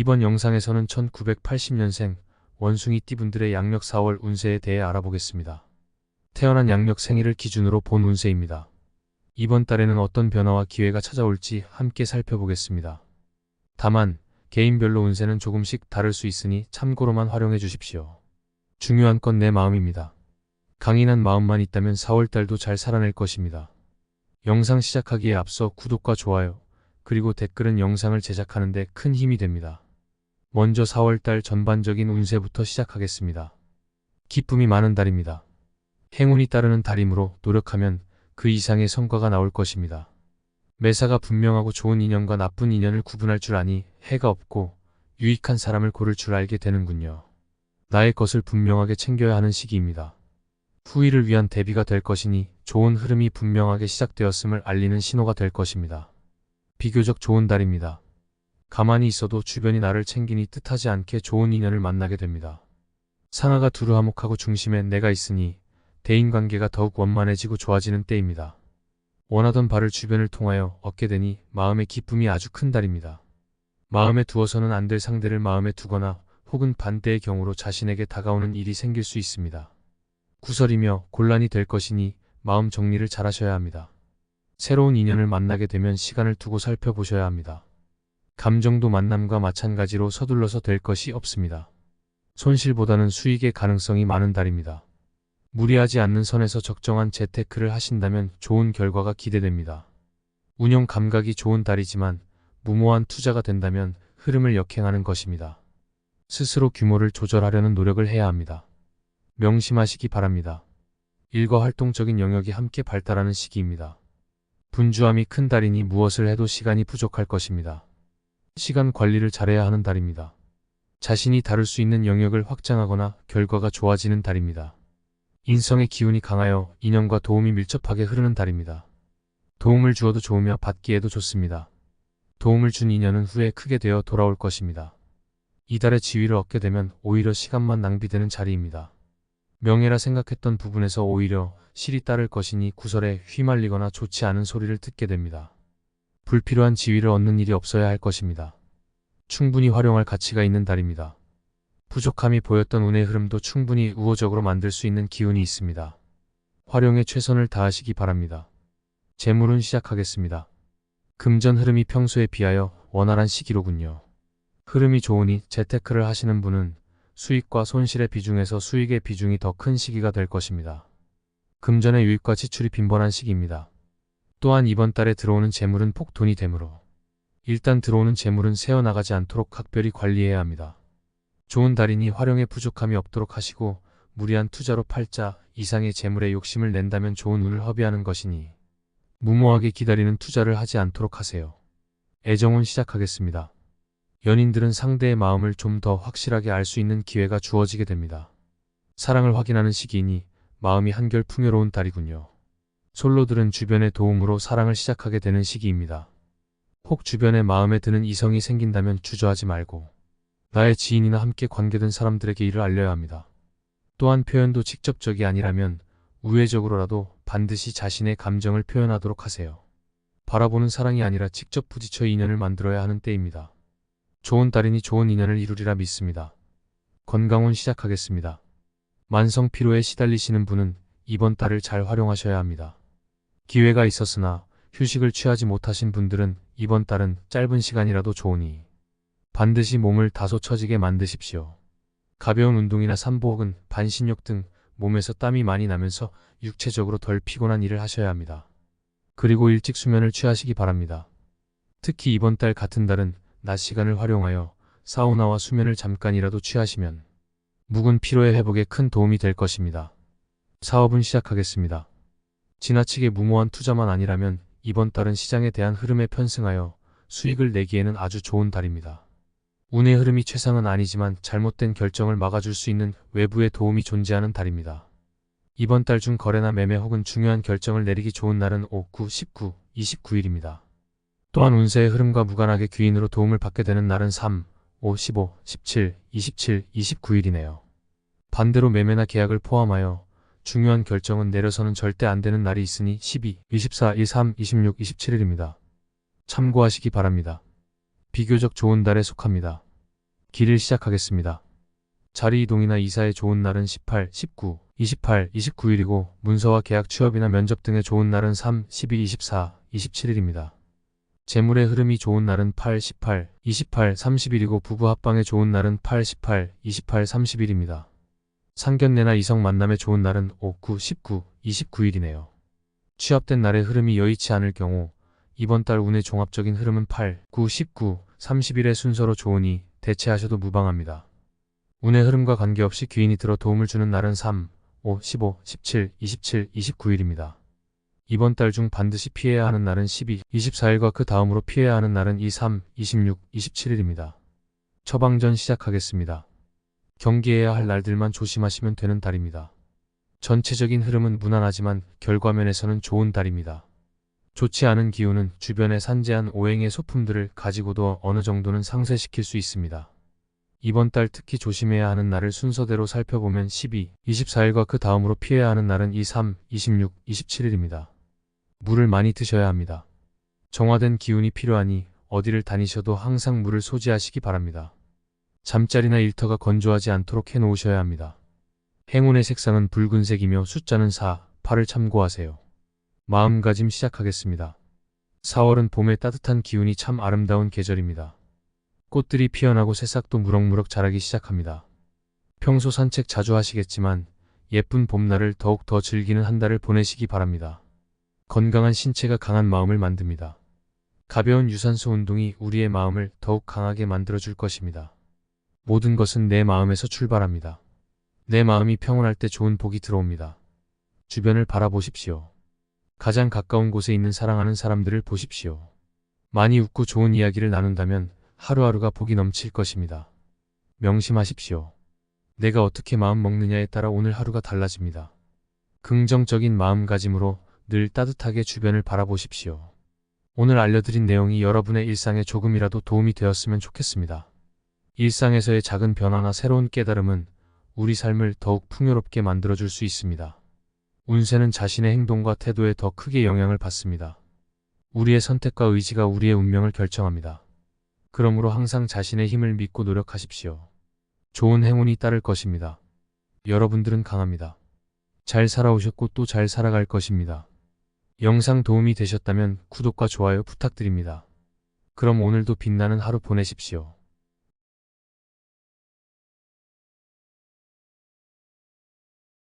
이번 영상에서는 1980년생 원숭이 띠분들의 양력 4월 운세에 대해 알아보겠습니다. 태어난 양력 생일을 기준으로 본 운세입니다. 이번 달에는 어떤 변화와 기회가 찾아올지 함께 살펴보겠습니다. 다만 개인별로 운세는 조금씩 다를 수 있으니 참고로만 활용해 주십시오. 중요한 건 내 마음입니다. 강인한 마음만 있다면 4월달도 잘 살아낼 것입니다. 영상 시작하기에 앞서 구독과 좋아요, 그리고 댓글은 영상을 제작하는데 큰 힘이 됩니다. 먼저 4월달 전반적인 운세부터 시작하겠습니다. 기쁨이 많은 달입니다. 행운이 따르는 달이므로 노력하면 그 이상의 성과가 나올 것입니다. 매사가 분명하고 좋은 인연과 나쁜 인연을 구분할 줄 아니 해가 없고 유익한 사람을 고를 줄 알게 되는군요. 나의 것을 분명하게 챙겨야 하는 시기입니다. 후일을 위한 대비가 될 것이니 좋은 흐름이 분명하게 시작되었음을 알리는 신호가 될 것입니다. 비교적 좋은 달입니다. 가만히 있어도 주변이 나를 챙기니 뜻하지 않게 좋은 인연을 만나게 됩니다. 상하가 두루화목하고 중심에 내가 있으니 대인관계가 더욱 원만해지고 좋아지는 때입니다. 원하던 바를 주변을 통하여 얻게 되니 마음의 기쁨이 아주 큰 달입니다. 마음에 두어서는 안 될 상대를 마음에 두거나 혹은 반대의 경우로 자신에게 다가오는 일이 생길 수 있습니다. 구설이며 곤란이 될 것이니 마음 정리를 잘 하셔야 합니다. 새로운 인연을 만나게 되면 시간을 두고 살펴보셔야 합니다. 감정도 만남과 마찬가지로 서둘러서 될 것이 없습니다. 손실보다는 수익의 가능성이 많은 달입니다. 무리하지 않는 선에서 적정한 재테크를 하신다면 좋은 결과가 기대됩니다. 운영 감각이 좋은 달이지만 무모한 투자가 된다면 흐름을 역행하는 것입니다. 스스로 규모를 조절하려는 노력을 해야 합니다. 명심하시기 바랍니다. 일과 활동적인 영역이 함께 발달하는 시기입니다. 분주함이 큰 달이니 무엇을 해도 시간이 부족할 것입니다. 시간 관리를 잘해야 하는 달입니다. 자신이 다룰 수 있는 영역을 확장하거나 결과가 좋아지는 달입니다. 인성의 기운이 강하여 인연과 도움이 밀접하게 흐르는 달입니다. 도움을 주어도 좋으며 받기에도 좋습니다. 도움을 준 인연은 후에 크게 되어 돌아올 것입니다. 이달의 지위를 얻게 되면 오히려 시간만 낭비되는 자리입니다. 명예라 생각했던 부분에서 오히려 실이 따를 것이니 구설에 휘말리거나 좋지 않은 소리를 듣게 됩니다. 불필요한 지위를 얻는 일이 없어야 할 것입니다. 충분히 활용할 가치가 있는 달입니다. 부족함이 보였던 운의 흐름도 충분히 우호적으로 만들 수 있는 기운이 있습니다. 활용에 최선을 다하시기 바랍니다. 재물은 시작하겠습니다. 금전 흐름이 평소에 비하여 원활한 시기로군요. 흐름이 좋으니 재테크를 하시는 분은 수익과 손실의 비중에서 수익의 비중이 더 큰 시기가 될 것입니다. 금전의 유입과 지출이 빈번한 시기입니다. 또한 이번 달에 들어오는 재물은 폭돈이 되므로 일단 들어오는 재물은 새어나가지 않도록 각별히 관리해야 합니다. 좋은 달이니 활용에 부족함이 없도록 하시고 무리한 투자로 팔자 이상의 재물에 욕심을 낸다면 좋은 운을 허비하는 것이니 무모하게 기다리는 투자를 하지 않도록 하세요. 애정은 시작하겠습니다. 연인들은 상대의 마음을 좀 더 확실하게 알 수 있는 기회가 주어지게 됩니다. 사랑을 확인하는 시기이니 마음이 한결 풍요로운 달이군요. 솔로들은 주변의 도움으로 사랑을 시작하게 되는 시기입니다. 혹 주변에 마음에 드는 이성이 생긴다면 주저하지 말고 나의 지인이나 함께 관계된 사람들에게 이를 알려야 합니다. 또한 표현도 직접적이 아니라면 우회적으로라도 반드시 자신의 감정을 표현하도록 하세요. 바라보는 사랑이 아니라 직접 부딪혀 인연을 만들어야 하는 때입니다. 좋은 달이니 좋은 인연을 이루리라 믿습니다. 건강운 시작하겠습니다. 만성 피로에 시달리시는 분은 이번 달을 잘 활용하셔야 합니다. 기회가 있었으나 휴식을 취하지 못하신 분들은 이번 달은 짧은 시간이라도 좋으니 반드시 몸을 다소 처지게 만드십시오. 가벼운 운동이나 산보 혹은 반신욕 등 몸에서 땀이 많이 나면서 육체적으로 덜 피곤한 일을 하셔야 합니다. 그리고 일찍 수면을 취하시기 바랍니다. 특히 이번 달 같은 달은 낮 시간을 활용하여 사우나와 수면을 잠깐이라도 취하시면 묵은 피로의 회복에 큰 도움이 될 것입니다. 사업은 시작하겠습니다. 지나치게 무모한 투자만 아니라면 이번 달은 시장에 대한 흐름에 편승하여 수익을 내기에는 아주 좋은 달입니다. 운의 흐름이 최상은 아니지만 잘못된 결정을 막아줄 수 있는 외부의 도움이 존재하는 달입니다. 이번 달 중 거래나 매매 혹은 중요한 결정을 내리기 좋은 날은 5, 9, 19, 29일입니다. 또한 운세의 흐름과 무관하게 귀인으로 도움을 받게 되는 날은 3, 5, 15, 17, 27, 29일이네요. 반대로 매매나 계약을 포함하여 중요한 결정은 내려서는 절대 안 되는 날이 있으니 12, 24, 23, 26, 27일입니다. 참고하시기 바랍니다. 비교적 좋은 달에 속합니다. 길을 시작하겠습니다. 자리 이동이나 이사에 좋은 날은 18, 19, 28, 29일이고 문서와 계약 취업이나 면접 등에 좋은 날은 3, 12, 24, 27일입니다. 재물의 흐름이 좋은 날은 8, 18, 28, 30일이고 부부 합방에 좋은 날은 8, 18, 28, 30일입니다. 상견례나 이성 만남에 좋은 날은 5, 9, 19, 29일이네요. 취업된 날의 흐름이 여의치 않을 경우 이번 달 운의 종합적인 흐름은 8, 9, 19, 30일의 순서로 좋으니 대체하셔도 무방합니다. 운의 흐름과 관계없이 귀인이 들어 도움을 주는 날은 3, 5, 15, 17, 27, 29일입니다. 이번 달 중 반드시 피해야 하는 날은 12, 24일과 그 다음으로 피해야 하는 날은 2, 3, 26, 27일입니다. 처방전 시작하겠습니다. 경계해야 할 날들만 조심하시면 되는 달입니다. 전체적인 흐름은 무난하지만 결과면에서는 좋은 달입니다. 좋지 않은 기운은 주변에 산재한 오행의 소품들을 가지고도 어느 정도는 상쇄시킬 수 있습니다. 이번 달 특히 조심해야 하는 날을 순서대로 살펴보면 12, 24일과 그 다음으로 피해야 하는 날은 2, 3, 26, 27일입니다. 물을 많이 드셔야 합니다. 정화된 기운이 필요하니 어디를 다니셔도 항상 물을 소지하시기 바랍니다. 잠자리나 일터가 건조하지 않도록 해놓으셔야 합니다. 행운의 색상은 붉은색이며 숫자는 4, 8을 참고하세요. 마음가짐 시작하겠습니다. 4월은 봄의 따뜻한 기운이 참 아름다운 계절입니다. 꽃들이 피어나고 새싹도 무럭무럭 자라기 시작합니다. 평소 산책 자주 하시겠지만 예쁜 봄날을 더욱 더 즐기는 한 달을 보내시기 바랍니다. 건강한 신체가 강한 마음을 만듭니다. 가벼운 유산소 운동이 우리의 마음을 더욱 강하게 만들어줄 것입니다. 모든 것은 내 마음에서 출발합니다. 내 마음이 평온할 때 좋은 복이 들어옵니다. 주변을 바라보십시오. 가장 가까운 곳에 있는 사랑하는 사람들을 보십시오. 많이 웃고 좋은 이야기를 나눈다면 하루하루가 복이 넘칠 것입니다. 명심하십시오. 내가 어떻게 마음 먹느냐에 따라 오늘 하루가 달라집니다. 긍정적인 마음가짐으로 늘 따뜻하게 주변을 바라보십시오. 오늘 알려드린 내용이 여러분의 일상에 조금이라도 도움이 되었으면 좋겠습니다. 일상에서의 작은 변화나 새로운 깨달음은 우리 삶을 더욱 풍요롭게 만들어줄 수 있습니다. 운세는 자신의 행동과 태도에 더 크게 영향을 받습니다. 우리의 선택과 의지가 우리의 운명을 결정합니다. 그러므로 항상 자신의 힘을 믿고 노력하십시오. 좋은 행운이 따를 것입니다. 여러분들은 강합니다. 잘 살아오셨고 또 잘 살아갈 것입니다. 영상 도움이 되셨다면 구독과 좋아요 부탁드립니다. 그럼 오늘도 빛나는 하루 보내십시오.